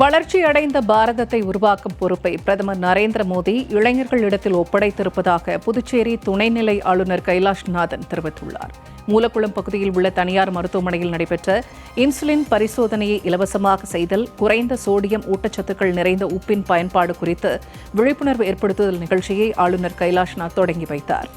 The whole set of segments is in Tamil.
வளர்ச்சியடைந்த பாரதத்தை உருவாக்கும் பொறுப்பை பிரதமர் நரேந்திர மோடி இளைஞர்களிடத்தில் ஒப்படைத்திருப்பதாக புதுச்சேரி துணைநிலை ஆளுநர் கைலாஷ்நாதன் தெரிவித்துள்ளார். மூலக்குளம் பகுதியில் உள்ள தனியார் மருத்துவமனையில் நடைபெற்ற இன்சுலின் பரிசோதனையை இலவசமாக செய்தல் குறைந்த சோடியம் ஊட்டச்சத்துக்கள் நிறைந்த உப்பின் பயன்பாடு குறித்து விழிப்புணர்வு ஏற்படுத்துதல் நிகழ்ச்சியை ஆளுநர் கைலாஷ்நாத் தொடங்கி வைத்தார்.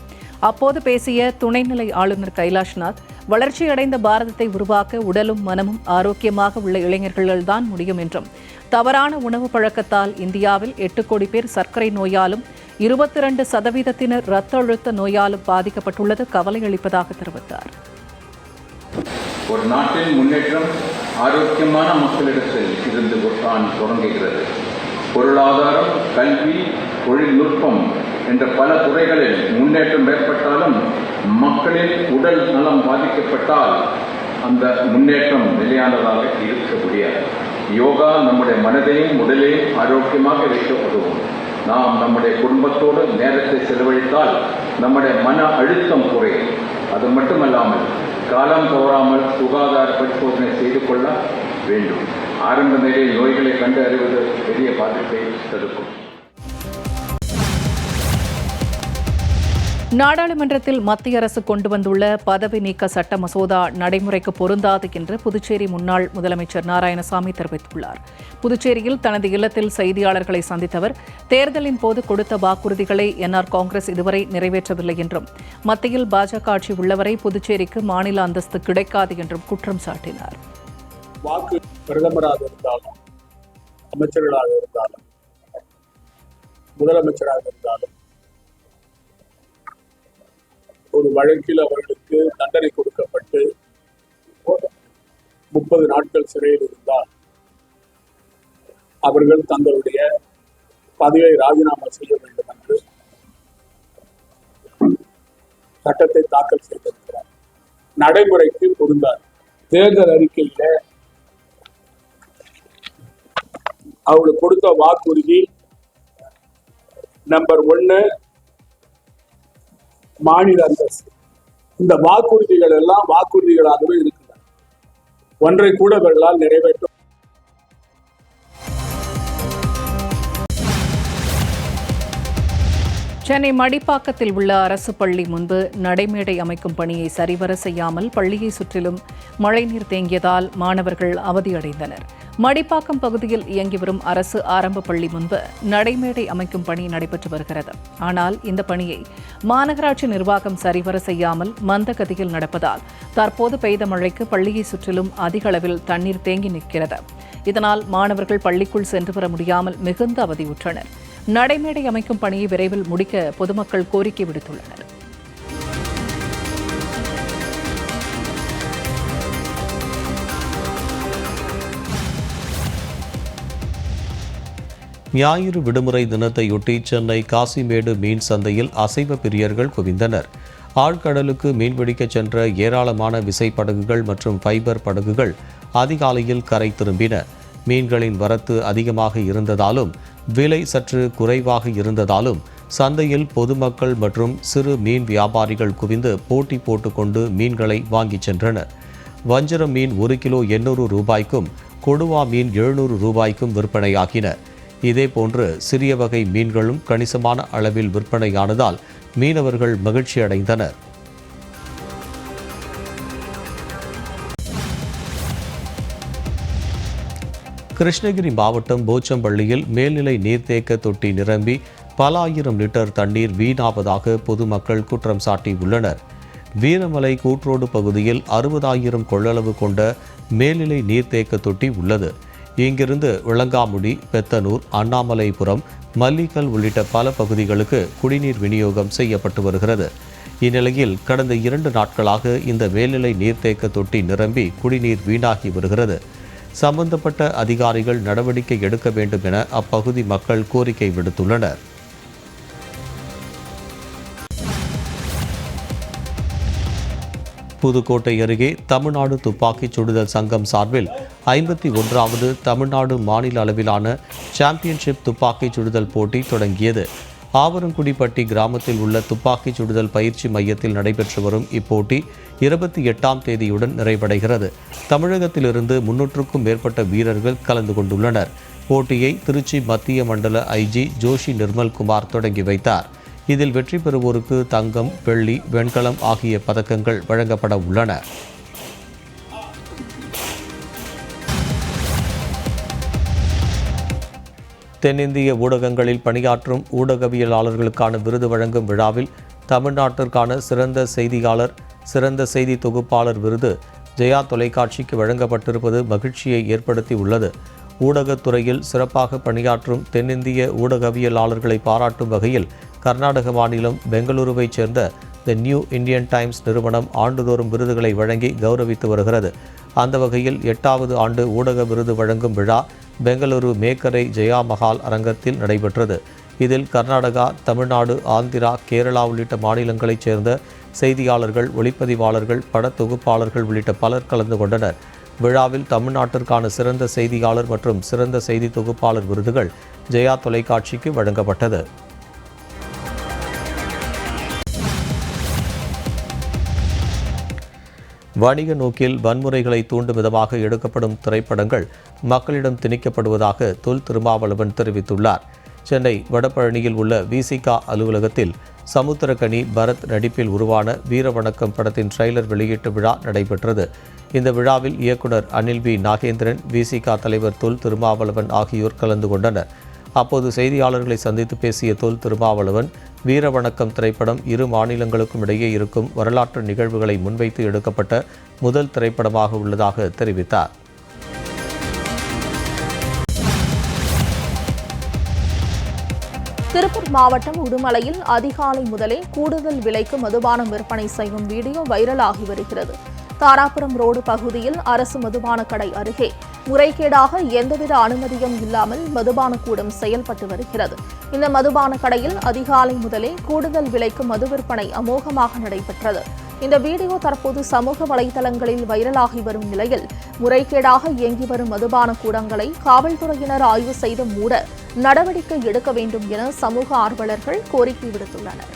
அப்போது பேசிய துணைநிலை ஆளுநர் கைலாஷ்நாத் வளர்ச்சியடைந்த பாரதத்தை உருவாக்க உடலும் மனமும் ஆரோக்கியமாக உள்ள இளைஞர்கள்தான் முடியும் என்றும் தவறான உணவு பழக்கத்தால் இந்தியாவில் எட்டு கோடி பேர் சர்க்கரை நோயாலும் இருபத்தி இரண்டு சதவீதத்தினர் இரத்த அழுத்த நோயாலும் பாதிக்கப்பட்டுள்ளது கவலை அளிப்பதாக தெரிவித்தார். ஒரு நாட்டின் முன்னேற்றம் ஆரோக்கியமான மக்களிடத்தில் இருந்து தான் தொடங்குகிறது. பொருளாதாரம் கல்வி தொழில்நுட்பம் என்ற பல துறைகளில் முன்னேற்றம் ஏற்பட்டாலும் மக்களின் உடல் நலம் பாதிக்கப்பட்டால் அந்த முன்னேற்றம் நிலையானதாக இருக்க முடியாது. யோகா நம்முடைய மனதையும் உடலையும் ஆரோக்கியமாக வைக்க உதவும் நாம் நம்முடைய குடும்பத்தோடு நேரத்தை செலவழித்தால் நம்முடைய மன அழுத்தம் குறையும். அது மட்டுமல்லாமல் காலம் தவறாமல் சுகாதார பரிசோதனை செய்து கொள்ள வேண்டும். ஆரம்ப நிலையில் நோய்களை கண்டு அறிவது பெரிய பாதிப்பை தடுக்கும். நாடாளுமன்றத்தில் மத்திய அரசு கொண்டு வந்துள்ள பதவி நீக்க சட்ட மசோதா நடைமுறைக்கு பொருந்தாது என்று புதுச்சேரி முன்னாள் முதலமைச்சர் நாராயணசாமி தெரிவித்துள்ளார். புதுச்சேரியில் தனது இல்லத்தில் செய்தியாளர்களை சந்தித்தவர் தேர்தலின் போது கொடுத்த வாக்குறுதிகளை என்ஆர் காங்கிரஸ் இதுவரை நிறைவேற்றவில்லை என்றும் மத்தியில் பாஜக ஆட்சி உள்ளவரை புதுச்சேரிக்கு மாநில அந்தஸ்து கிடைக்காது என்றும் குற்றம் சாட்டினார். வாக்கு பிரதமராக இருந்தாலும் அமைச்சர்களாக இருந்தாலும் முதலமைச்சராக இருந்தாலும் ஒரு வழக்கில் அவர்களுக்கு தண்டனை கொடுக்கப்பட்டு முப்பது நாட்கள் சிறையில் இருந்தால் அவர்கள் தங்களுடைய பதவியை ராஜினாமா செய்ய வேண்டும் என்று சட்டத்தை தாக்கல் செய்திருக்கிறார். நடைமுறைக்கு பொருந்தார். தேர்தல் அறிக்கையில அவங்களுக்கு கொடுத்த வாக்குறுதி நம்பர் ஒன்னு மாநில அந்தஸ்து. இந்த வாக்குறுதிகள் எல்லாம் வாக்குறுதிகளாகவே இருக்கின்றன. ஒன்றை கூட அவர்களால் நிறைவேற்ற சென்னை மடிப்பாக்கத்தில் உள்ள அரசு பள்ளி முன்பு நடைமேடை அமைக்கும் பணியை சரிவர செய்யாமல் பள்ளியை சுற்றிலும் மழைநீர் தேங்கியதால் மாணவர்கள் அவதியடைந்தனர். மடிப்பாக்கம் பகுதியில் இயங்கி வரும் அரசு ஆரம்ப பள்ளி முன்பு நடைமேடை அமைக்கும் பணி நடைபெற்று வருகிறது. ஆனால் இந்த பணியை மாநகராட்சி நிர்வாகம் சரிவர செய்யாமல் மந்த கதியில் நடப்பதால் தற்போது பெய்த மழைக்கு பள்ளியை சுற்றிலும் அதிக அளவில் தண்ணீர் தேங்கி நிற்கிறது. இதனால் மாணவர்கள் பள்ளிக்குள் சென்று வர முடியாமல் மிகுந்த அவதியுற்றனர். நடைமேடை அமைக்கும் பணியை விரைவில் முடிக்க பொதுமக்கள் கோரிக்கை விடுத்துள்ளனர். ஞாயிறு விடுமுறை தினத்தையொட்டி சென்னை காசிமேடு மீன் சந்தையில் அசைவ பிரியர்கள் குவிந்தனர். ஆழ்கடலுக்கு மீன்பிடிக்கச் சென்ற ஏராளமான விசைப்படகுகள் மற்றும் ஃபைபர் படகுகள் அதிகாலையில் கரை திரும்பின. மீன்களின் வரத்து அதிகமாக இருந்ததாலும் விலை சற்று குறைவாக இருந்ததாலும் சந்தையில் பொதுமக்கள் மற்றும் சிறு மீன் வியாபாரிகள் குவிந்து போட்டி போட்டுக்கொண்டு மீன்களை வாங்கிச் சென்றனர். வஞ்சரம் மீன் ஒரு கிலோ எண்ணூறு ரூபாய்க்கும் கொடுவா மீன் எழுநூறு ரூபாய்க்கும் விற்பனையாகின. இதேபோன்று சிறிய வகை மீன்களும் கணிசமான அளவில் விற்பனையானதால் மீனவர்கள் மகிழ்ச்சி அடைந்தனர் கிருஷ்ணகிரி மாவட்டம் போச்சம்பள்ளியில் மேல்நிலை நீர்த்தேக்க தொட்டி நிரம்பி பல ஆயிரம் லிட்டர் தண்ணீர் வீணாவதாக பொதுமக்கள் குற்றம் சாட்டியுள்ளனர். வீரமலை கூட்ரோடு பகுதியில் அறுபதாயிரம் கொள்ளளவு கொண்ட மேல்நிலை நீர்த்தேக்க தொட்டி உள்ளது. இங்கிருந்து விளங்காமுடி பெத்தனூர் அண்ணாமலைபுரம் மல்லிக்கல் உள்ளிட்ட பல பகுதிகளுக்கு குடிநீர் விநியோகம் செய்யப்பட்டு வருகிறது. இந்நிலையில் கடந்த இரண்டு நாட்களாக இந்த மேல்நிலை நீர்த்தேக்க தொட்டி நிரம்பி குடிநீர் வீணாகி வருகிறது. சம்பந்தப்பட்ட அதிகாரிகள் நடவடிக்கை எடுக்க வேண்டும் என அப்பகுதி மக்கள் கோரிக்கை விடுத்துள்ளனர். புதுக்கோட்டை அருகே தமிழ்நாடு துப்பாக்கிச் சுடுதல் சங்கம் சார்பில் ஐம்பத்தி ஒன்றாவது தமிழ்நாடு மாநில அளவிலான சாம்பியன்ஷிப் துப்பாக்கிச் சுடுதல் போட்டி தொடங்கியது. ஆவரங்குடிப்பட்டி கிராமத்தில் உள்ள துப்பாக்கிச் சுடுதல் பயிற்சி மையத்தில் நடைபெற்று வரும் இப்போட்டி இருபத்தி எட்டாம் தேதியுடன் நிறைவடைகிறது. தமிழகத்திலிருந்து முன்னூற்றுக்கும் மேற்பட்ட வீரர்கள் கலந்து கொண்டுள்ளனர். போட்டியை திருச்சி மத்திய மண்டல ஐஜி ஜோஷி நிர்மல்குமார் தொடங்கி வைத்தார். இதில் வெற்றி பெறுவோருக்கு தங்கம் வெள்ளி வெண்கலம் ஆகிய பதக்கங்கள் வழங்கப்பட உள்ளன. தென்னிந்திய ஊடகங்களில் பணியாற்றும் ஊடகவியலாளர்களுக்கான விருது வழங்கும் விழாவில் தமிழ்நாட்டிற்கான சிறந்த செய்தியாளர் சிறந்த செய்தி தொகுப்பாளர் விருது ஜெயா தொலைக்காட்சிக்கு வழங்கப்பட்டிருப்பது மகிழ்ச்சியை ஏற்படுத்தி உள்ளது ஊடகத்துறையில் சிறப்பாக பணியாற்றும் தென்னிந்திய ஊடகவியலாளர்களை பாராட்டும் வகையில் கர்நாடக மாநிலம் பெங்களூருவைச் சேர்ந்த தி நியூ இந்தியன் டைம்ஸ் நிறுவனம் ஆண்டுதோறும் விருதுகளை வழங்கி கௌரவித்து வருகிறது. அந்த வகையில் எட்டாவது ஆண்டு ஊடக விருது வழங்கும் விழா பெங்களூரு மேக்கரை ஜெயா மஹால் அரங்கத்தில் நடைபெற்றது. இதில் கர்நாடகா தமிழ்நாடு ஆந்திரா கேரளா உள்ளிட்ட மாநிலங்களைச் சேர்ந்த செய்தியாளர்கள் ஒளிப்பதிவாளர்கள் படத்தொகுப்பாளர்கள் உள்ளிட்ட பலர் கலந்து கொண்டனர். விழாவில் தமிழ்நாட்டிற்கான சிறந்த செய்தியாளர் மற்றும் சிறந்த செய்தி தொகுப்பாளர் விருதுகள் ஜெயா தொலைக்காட்சிக்கு வழங்கப்பட்டது. வணிக நோக்கில் வன்முறைகளை தூண்டும் விதமாக எடுக்கப்படும் திரைப்படங்கள் மக்களிடம் திணிக்கப்படுவதாக தொல் திருமாவளவன் தெரிவித்துள்ளார். சென்னை வடபழனியில் உள்ள விசிகா அலுவலகத்தில் சமுத்திரக்கனி பரத் நடிப்பில் உருவான வீரவணக்கம் படத்தின் ட்ரெய்லர் வெளியீட்டு விழா நடைபெற்றது. இந்த விழாவில் இயக்குனர் அனில் வி நாகேந்திரன் விசிகா தலைவர் தொல் திருமாவளவன் ஆகியோர் கலந்து கொண்டனர். அப்போது செய்தியாளர்களை சந்தித்து பேசிய தொல் திருமாவளவன் வீரவணக்கம் திரைப்படம் இரு மாநிலங்களுக்கும் இடையே இருக்கும் வரலாற்று நிகழ்வுகளை முன்வைத்து எடுக்கப்பட்ட முதல் திரைப்படமாக உள்ளதாக தெரிவித்தார். திருப்பூர் மாவட்டம் உடுமலையில் அதிகாலை முதலே கூடுதல் விலைக்கு மதுபானம் விற்பனை செய்யும் வீடியோ வைரலாகி வருகிறது. தாராபுரம் ரோடு பகுதியில் அரசு மதுபான கடை அருகே. முறைகேடாக எந்தவித அனுமதியும் இல்லாமல் மதுபான கூடம் செயல்பட்டு வருகிறது. இந்த மதுபான கடையில் அதிகாலை முதலே கூடுதல் விலைக்கு மது விற்பனை அமோகமாக நடைபெற்றது. இந்த வீடியோ தற்போது சமூக வலைதளங்களில் வைரலாகி வரும் நிலையில் முறைகேடாக இயங்கி வரும் மதுபான கூடங்களை காவல்துறையினர் ஆய்வு செய்து மூட நடவடிக்கை எடுக்க வேண்டும் என சமூக ஆர்வலர்கள் கோரிக்கை விடுத்துள்ளனர்.